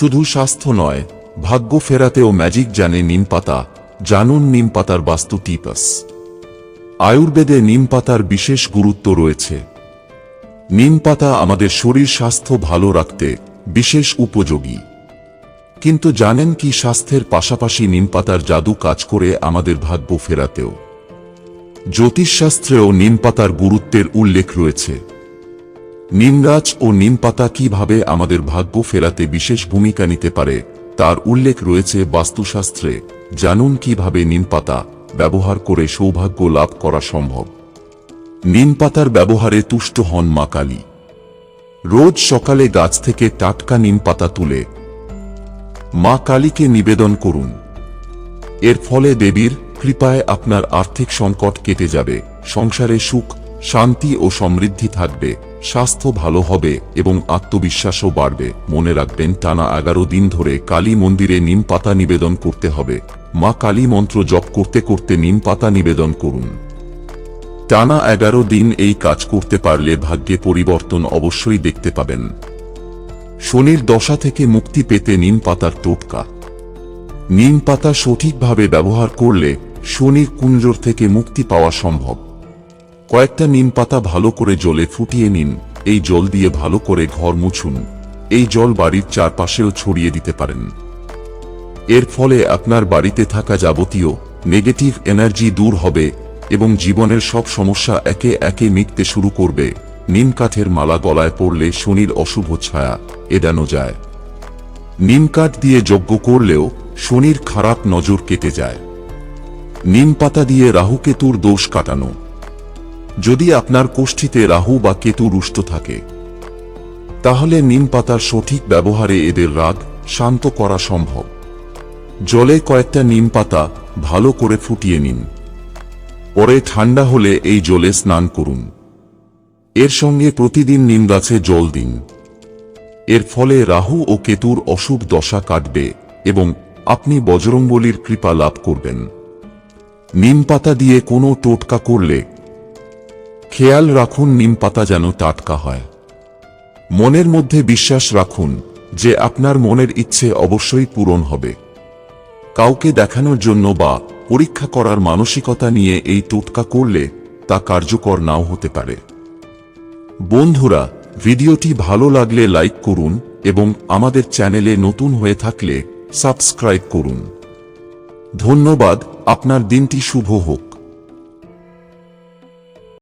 শুধু স্বাস্থ্য নয়, ভাগ্য ফেরাতেও ম্যাজিক জানে নিম পাতা, জানুন নিম পাতার বাস্তু টিপাস। আয়ুর্বেদে নিম পাতার বিশেষ গুরুত্ব রয়েছে। নিম পাতা আমাদের শরীর স্বাস্থ্য ভালো রাখতে বিশেষ উপযোগী। কিন্তু জানেন কি স্বাস্থ্যের পাশাপাশি নিম পাতার জাদু কাজ করে আমাদের ভাগ্য ফেরাতেও। জ্যোতিষশাস্ত্রেও নিম পাতার গুরুত্বের উল্লেখ রয়েছে। নিমগাছ ও নিমপাতা কীভাবে আমাদের ভাগ্য ফেরাতে বিশেষ ভূমিকা নিতে পারে, তার উল্লেখ রয়েছে বাস্তুশাস্ত্রে। জানুন কীভাবে নিমপাতা ব্যবহার করে সৌভাগ্য লাভ করা সম্ভব। নিমপাতার ব্যবহারে তুষ্ট হন মা কালী। রোজ সকালে গাছ থেকে টাটকা নিমপাতা তুলে মা কালীকে নিবেদন করুন। এর ফলে দেবীর কৃপায় আপনার আর্থিক সংকট কেটে যাবে, সংসারে সুখ, শান্তি ও সমৃদ্ধি থাকবে। স্বাস্থ্য ভালো হবে এবং আত্মবিশ্বাসও বাড়বে। মনে রাখবেন, টানা এগারো দিন ধরে কালী মন্দিরে নিম পাতা নিবেদন করতে হবে। মা কালী মন্ত্র জপ করতে করতে নিম পাতা নিবেদন করুন। টানা এগারো দিন এই কাজ করতে পারলে ভাগ্যে পরিবর্তন অবশ্যই দেখতে পাবেন। শনির দশা থেকে মুক্তি পেতে নিম পাতার টোটকা। নিম পাতা সঠিকভাবে ব্যবহার করলে শনির কুঞ্জর থেকে মুক্তি পাওয়া সম্ভব। কয়েকটা নিম পাতা ভালো করে জলে ফুটিয়ে নিন। এই জল দিয়ে ভালো করে ঘর মুছুন। এই জল বাড়ির চারপাশেও ছড়িয়ে দিতে পারেন। এর ফলে আপনার বাড়িতে থাকা যাবতীয় নেগেটিভ এনার্জি দূর হবে এবং জীবনের সব সমস্যা একে একে মিটতে শুরু করবে। নিম কাঠের মালা গলায় পড়লে শনির অশুভ ছায়া এড়ানো যায়। নিম কাঠ দিয়ে যজ্ঞ করলেও শনির খারাপ নজর কেটে যায়। নিম পাতা দিয়ে রাহুকেতুর দোষ কাটানো। যদি আপনার কোষ্ঠীতে রাহু বা কেতু রুষ্ট থাকে, তাহলে নিম পাতার সঠিক ব্যবহারে এদের রাগ শান্ত করা সম্ভব। জলে কয়েকটা নিম পাতা ভালো করে ফুটিয়ে নিন। পরে ঠান্ডা হলে এই জলে স্নান করুন। এর সঙ্গে প্রতিদিন নিম গাছে জল দিন। এর ফলে রাহু ও কেতুর অশুভ দশা কাটবে এবং আপনি বজরংবলির কৃপা লাভ করবেন। নিম পাতা দিয়ে কোনো টোটকা করলে খেয়াল রাখুন নিম পাতা যেন টাটকা হয়। মনের মধ্যে বিশ্বাস রাখুন যে আপনার মনের ইচ্ছে অবশ্যই পূরণ হবে। কাউকে দেখানোর জন্য বা পরীক্ষা করার মানসিকতা নিয়ে এই টোটকা করলে তা কার্যকর নাও হতে পারে। বন্ধুরা, ভিডিওটি ভালো লাগলে লাইক করুন এবং আমাদের চ্যানেলে নতুন হয়ে থাকলে সাবস্ক্রাইব করুন। ধন্যবাদ, আপনার দিনটি শুভ হোক।